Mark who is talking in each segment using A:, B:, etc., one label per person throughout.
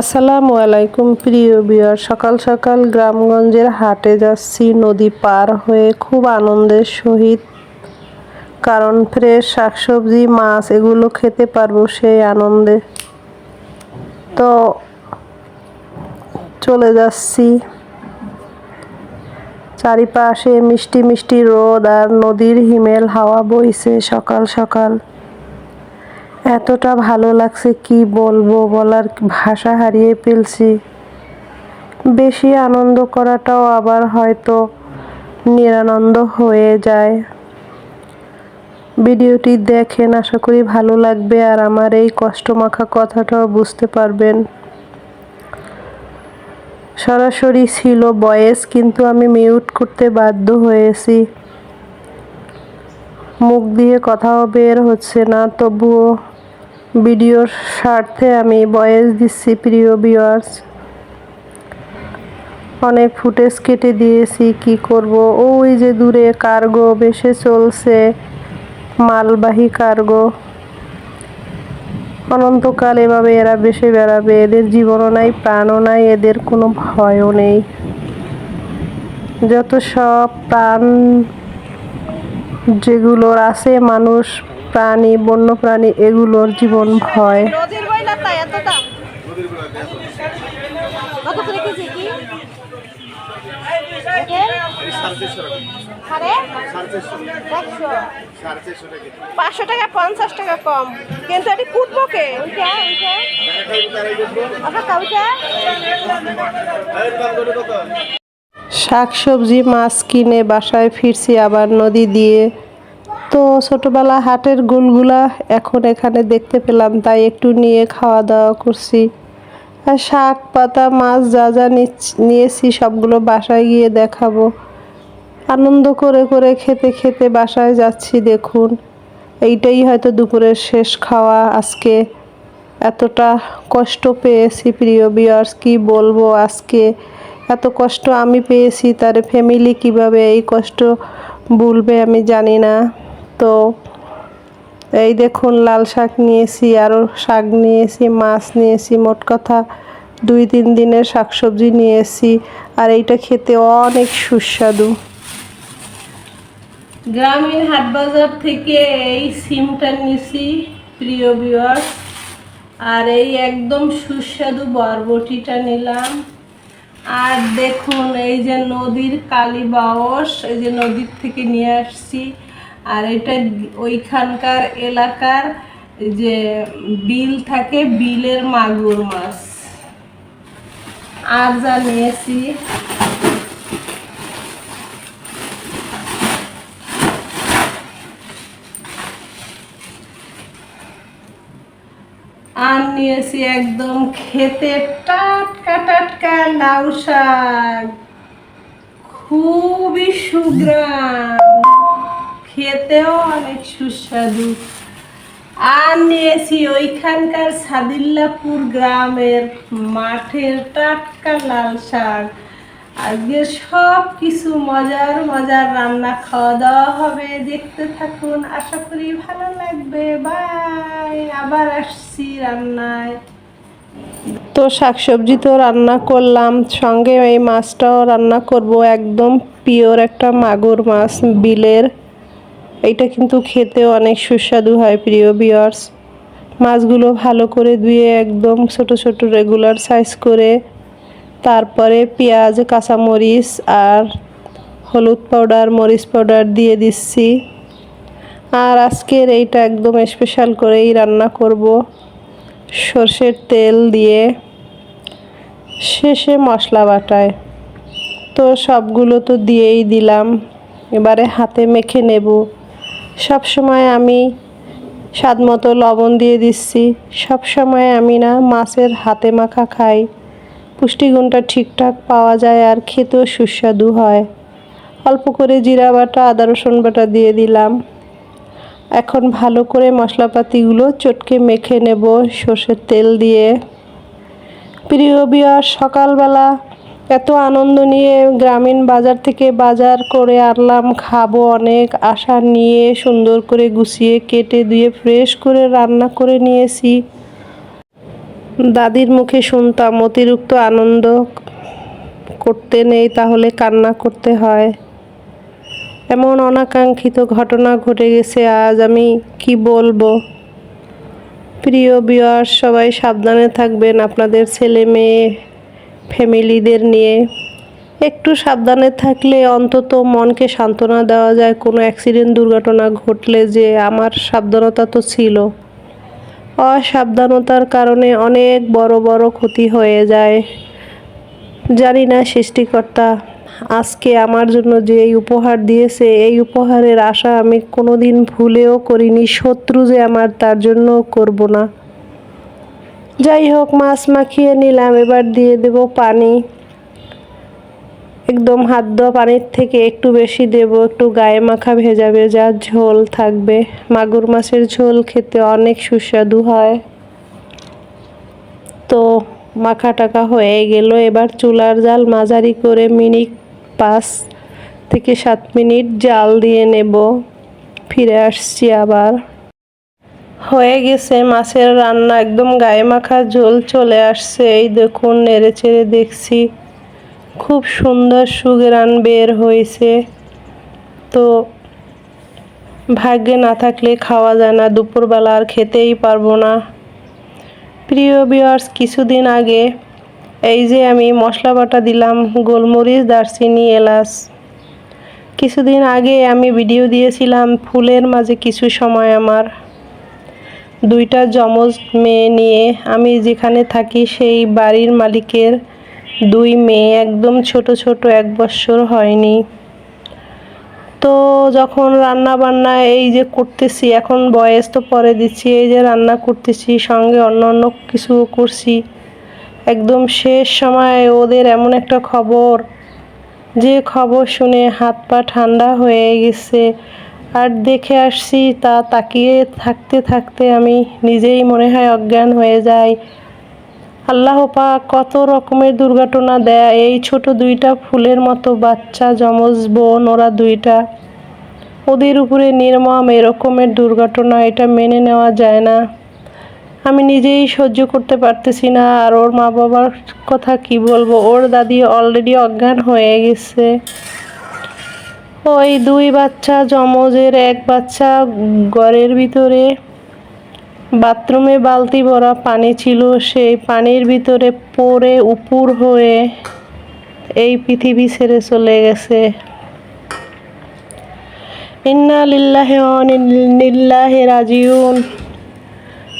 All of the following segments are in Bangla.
A: আসসালামু আলাইকুম, প্রিয় বিয়ার সকাল সকাল গ্রামগঞ্জের হাটে যাচ্ছি, নদী পার হয়ে খুব আনন্দের সহিত। কারণ ফ্রেশ শাকসবজি, মাছ এগুলো খেতে পারব সেই আনন্দে। তো চলে যাচ্ছি। চারিপাশে মিষ্টি মিষ্টি রোদ আর নদীর হিমেল হাওয়া বইছে সকাল সকাল। এতটা ভালো লাগছে কি বলব, বলার ভাষা হারিয়ে ফেলছি। বেশি আনন্দ করাটাও আবার হয়তো নিরানন্দ হয়ে যায়। ভিডিওটি দেখেন, আশা করি ভালো লাগবে, আর আমার এই কষ্টমাখা কথাটাও বুঝতে পারবেন। সরাসরি ছিল বয়েস, কিন্তু আমি মিউট করতে বাধ্য হয়েছি। মুখ দিয়ে কথাও বের হচ্ছে না, তবুও ভিডিওর স্বার্থে আমি বয়েস দিচ্ছি প্রিয় ভিউয়ার্স অনেক ফুটেজ কেটে দিয়েছি, কি করব? ওই যে দূরে কার্গো বেশে চলছে, মালবাহী কার্গো অনন্তকাল এভাবে এরা বেশে বেড়াবে, এদের জীবনও নাই, প্রাণও নাই, এদের কোনো ভয়ও নেই। যত সব প্রাণ যেগুলোর আছে, মানুষ প্রাণী বন্য প্রাণী এগুলোর জীবন ভয়।
B: পাঁচশো টাকা পঞ্চাশ টাকা কম। কিন্তু এটি কুটবো কে
A: মাছ কিনে বাসায় ফিরছি আবার নদী দিয়ে তো ছোটবেলা হাটের গুলগুলা এখন এখানে দেখতে পেলাম, তাই একটু নিয়ে খাওয়া দাওয়া করছি। আর শাক, পাতা, মাছ যা যা নিয়েছি সবগুলো বাসায় গিয়ে দেখাবো। আনন্দ করে করে খেতে খেতে বাসায় যাচ্ছি, দেখুন। এইটাই হয়তো দুপুরের শেষ খাওয়া আজকে। এতটা কষ্ট পেয়েছি প্রিয় বিয়ার্স কি বলব আজকে? এত কষ্ট আমি পেয়েছি, তার ফ্যামিলি কীভাবে এই কষ্ট ভুলবে আমি জানি না। তো এই দেখুন লাল শাক নিয়েছি, আরও শাক নিয়েছি, মাছ নিয়েছি, মোট কথা দুই তিন দিনের শাকসবজি নিয়েছি আর এইটা খেতে অনেক সুস্বাদু। গ্রামীণ হাট বাজার থেকে এই সিমটা নিয়েছি, প্রিয় ভিউয়ার্স আর এই একদম সুস্বাদু বরবটিটা নিলাম। আর দেখুন এই যে নদীর কালী বাওস এই যে নদীর থেকে নিয়ে আসছি। আর এটা ওইখানকার এলাকার যে বিল থাকে, বিলের মাগুর মাছ। আর যা নিয়েছি আর নিয়েছি একদম খেতে টাটকা টাটকা লাউ শাক। খুবই সুগ্রাম। খেতেও অনেক সুস্বাদু। আর নিয়েছি ওইখানকার সাদিল্লাপুর গ্রামের মাঠের টাটকা লাল শাক। আজকে সব কিছু মজার মজার রান্না খাওয়া দাওয়া হবে, দেখতে থাকুন। আশা করি ভালো লাগবে। বাই, আবার আসছি রান্নায়। তো শাকসবজি তো রান্না করলাম, সঙ্গে এই মাছটাও রান্না করব। একদম পিওর একটা মাগুর মাছ, বিলের এইটা কিন্তু খেতে অনেক সুস্বাদু হয়, প্রিয় বিয়ার্স মাছগুলো ভালো করে ধুয়ে একদম ছোট ছোট রেগুলার সাইজ করে, তারপরে পেঁয়াজ, কাঁচামরিচ আর হলুদ পাউডার মরিচ পাউডার দিয়ে দিচ্ছি। আর আজকের এইটা একদম স্পেশাল করেই রান্না করব। সর্ষের তেল দিয়ে শেষে মশলা বাটায়। তো সবগুলো তো দিয়েই দিলাম, এবারে হাতে মেখে নেব। সব সময় আমি স্বাদ মতো লবণ দিয়ে দিচ্ছি। সব সময় আমি না মাছের হাতে মাখা খাই। পুষ্টিগুণটা ঠিকঠাক পাওয়া যায় আর খেতেও সুস্বাদু হয়। অল্প করে জিরা বাটা, আদা রসুন বাটা দিয়ে দিলাম। এখন ভালো করে মশলাপাতিগুলো চটকে মেখে নেব সর্ষের তেল দিয়ে। প্রিয় বিয়ার সকালবেলা এত আনন্দ নিয়ে গ্রামীণ বাজার থেকে বাজার করে আনলাম, খাব অনেক আশা নিয়ে সুন্দর করে গুছিয়ে কেটে দিয়ে ফ্রেশ করে রান্না করে নিয়েছি। দাদির মুখে শুনতাম অতিরিক্ত আনন্দ করতে নেই, তাহলে কান্না করতে হয়। এমন অনাকাঙ্ক্ষিত ঘটনা ঘটে গেছে, আজ আমি কি বলব? প্রিয় বিয়ার সবাই সাবধানে থাকবেন, আপনাদের ছেলে মেয়ে ফ্যামিলিদের নিয়ে। একটু সাবধানে থাকলে অন্তত মনকে সান্ত্বনা দেওয়া যায়, কোনো অ্যাক্সিডেন্ট দুর্ঘটনা ঘটলে যে আমার সাবধানতা তো ছিল। অসাবধানতার কারণে অনেক বড় বড় ক্ষতি হয়ে যায়। জানি না সৃষ্টিকর্তা আজকে আমার জন্য যে এই উপহার দিয়েছে, এই উপহারের আশা আমি কোনোদিন ভুলেও করিনি, শত্রু যে আমার তার জন্য করব না। যাই হোক মাছ মাখিয়ে নিলাম। এবার দিয়ে দেব পানি। একদম হাত দেওয়া পানির থেকে একটু বেশি দেব। একটু গায়ে মাখা ভেজা ভেজা ঝোল থাকবে। মাগুর মাছের ঝোল খেতে অনেক সুস্বাদু হয়। তো মাখা টাকা হয়ে গেল। এবার চুলার জাল মাঝারি করে মিনিট পাঁচ থেকে সাত মিনিট জাল দিয়ে নেব। ফিরে আসছি আবার। হয়ে গেছে, মাছের রান্না একদম গায়ে মাখা ঝোল চলে আসছে। এই দেখুন, নেড়ে চেড়ে দেখছি, খুব সুন্দর সুগেরান বের হয়েছে। তো ভাগ্যে না থাকলে খাওয়া যায় না, দুপুরবেলা আর খেতেই পারব না। প্রিয় বিয়ার্স কিছুদিন আগে এই যে আমি মশলা বাটা দিলাম, গোলমরিচ, দারচিনি, এলাচ। কিছুদিন আগে আমি ভিডিও দিয়েছিলাম, ফুলের মাঝে কিছু সময় আমার। দুইটা যমজ মেয়ে নিয়ে আমি যেখানে থাকি, সেই বাড়ির মালিকের দুই মেয়ে একদম ছোট ছোট, এক বৎসর হয়নি। তো যখন রান্না বান্না এই যে করতেছি, এখন বয়স তো পরে দিচ্ছি, এই যে রান্না করতেছি, সঙ্গে অন্য অন্য কিছু করছি, একদম শেষ সময় ওদের এমন একটা খবর, যে খবর শুনে হাত পা ঠান্ডা হয়ে গেছে। আর দেখে আসছি, তা তাকিয়ে থাকতে থাকতে আমি নিজেই মনে হয় অজ্ঞান হয়ে যাই। আল্লাহ পাক কত রকমের দুর্ঘটনা দেয়। এই ছোট দুইটা ফুলের মতো বাচ্চা, যমজ বোন, ওরা দুইটা। ওদের উপরে নির্মম এরকমের দুর্ঘটনা, এটা মেনে নেওয়া যায় না। আমি নিজেই সহ্য করতে পারতেছি না, আর ওর মা বাবার কথা কি বলব? ওর দাদি অলরেডি অজ্ঞান হয়ে গেছে। ওই দুই বাচ্চা যমজের এক বাচ্চা ঘরের ভিতরে। বাথরুমে বালতি ভরা পানি ছিল, সেই পানির ভিতরে পড়ে উপুর হয়ে এই পৃথিবী ছেড়ে চলে গেছে। ইন্না লিল্লাহি ওয়া ইন্নাল্লাহি রাজিউন।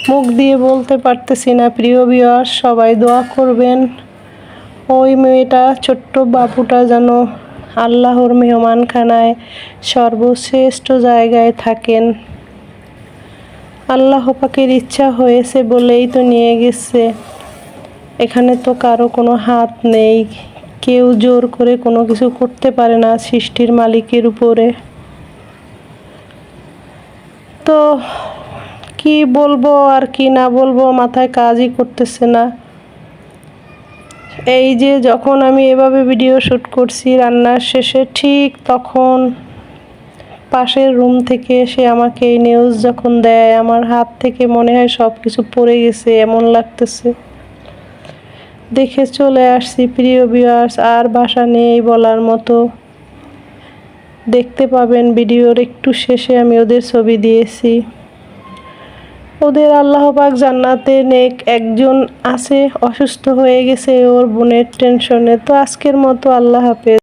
A: মুখ দিয়ে বলতে পারতেছি না, প্রিয় বিয়ার সবাই দোয়া করবেন। ওই মেয়েটা, ছোট্ট বাবুটা যেন আল্লাহর মেহমানখানায় সর্বশ্রেষ্ঠ জায়গায় থাকেন। আল্লাহ পাকের ইচ্ছা হয়েছে বলেই তো নিয়ে গেছে। এখানে তো কারও কোনো হাত নেই। কেউ জোর করে কোনো কিছু করতে পারে না সৃষ্টির মালিকের উপরে। তো কি বলব আর কি না বলব মাথায় কাজই করতেছে না। এই যে যখন আমি এভাবে ভিডিও শ্যুট করছি রান্নার শেষে, ঠিক তখন পাশের রুম থেকে এসে আমাকে এই নিউজ যখন দেয়, আমার হাত থেকে মনে হয় সব কিছু পড়ে গেছে, এমন লাগতেছে। দেখে চলে আসছি প্রিয় বিয়ার্স আর বাসা নেই বলার মতো। দেখতে পাবেন ভিডিওর একটু শেষে আমি ওদের ছবি দিয়েছি। ওদের আল্লাহ পাক জান্নাতে নেক একজন আছে, অসুস্থ হয়ে গেছে, ওর বোনের টেনশনে তো আজকের মতো আল্লাহ হাফেজ।